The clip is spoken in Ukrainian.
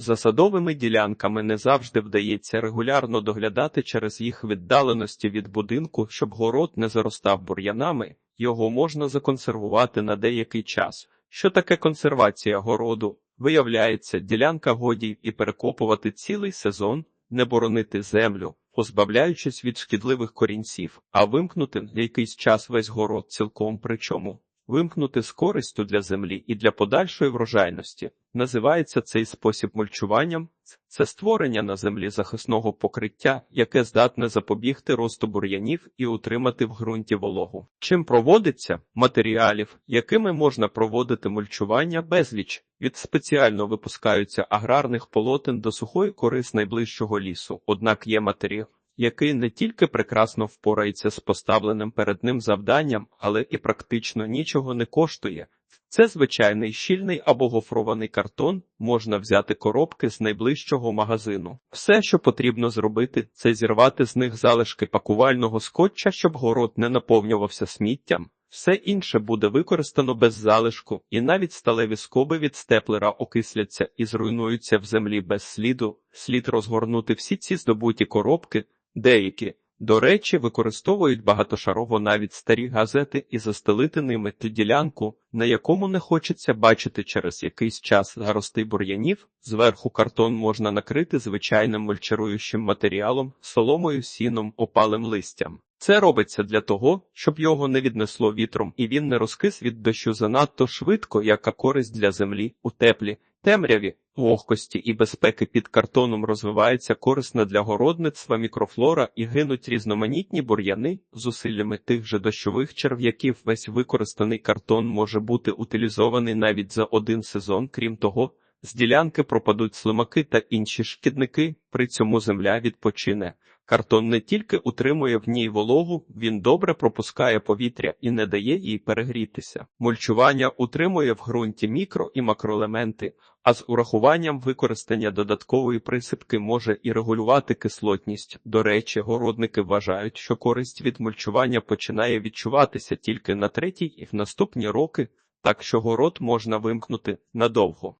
За садовими ділянками не завжди вдається регулярно доглядати через їх віддаленості від будинку, щоб город не заростав бур'янами, його можна законсервувати на деякий час. Що таке консервація городу? Виявляється, ділянка годі і перекопувати цілий сезон, не боронити землю, позбавляючись від шкідливих корінців, а вимкнути якийсь час весь город цілком причому. Вимкнути з користю для землі і для подальшої врожайності. Називається цей спосіб мульчуванням. Це створення на землі захисного покриття, яке здатне запобігти росту бур'янів і утримати в ґрунті вологу. Чим проводиться матеріалів, якими можна проводити мульчування безліч, від спеціально випускаються аграрних полотен до сухої кори з найближчого лісу. Однак є матеріал, який не тільки прекрасно впорається з поставленим перед ним завданням, але і практично нічого не коштує. Це звичайний щільний або гофрований картон, можна взяти коробки з найближчого магазину. Все, що потрібно зробити, це зірвати з них залишки пакувального скотча, щоб город не наповнювався сміттям. Все інше буде використано без залишку, і навіть сталеві скоби від степлера окисляться і зруйнуються в землі без сліду. Слід розгорнути всі ці здобуті коробки, деякі. До речі, використовують багатошарово навіть старі газети і застелити ними ту ділянку, на якому не хочеться бачити через якийсь час зарости бур'янів. Зверху картон можна накрити звичайним мульчаруючим матеріалом, соломою, сіном, опалим листям. Це робиться для того, щоб його не віднесло вітром і він не розкис від дощу занадто швидко, яка користь для землі у теплі, темряві, вогкості і безпеки під картоном розвивається корисна для городництва мікрофлора і гинуть різноманітні бур'яни зусиллями тих же дощових черв'яків. Весь використаний картон може бути утилізований навіть за один сезон. Крім того, з ділянки пропадуть слимаки та інші шкідники. При цьому земля відпочине. Картон не тільки утримує в ній вологу, він добре пропускає повітря і не дає їй перегрітися. Мульчування утримує в ґрунті мікро і макроелементи, а з урахуванням використання додаткової присипки може і регулювати кислотність. До речі, городники вважають, що користь від мульчування починає відчуватися тільки на третій і в наступні роки, так що город можна вимкнути надовго.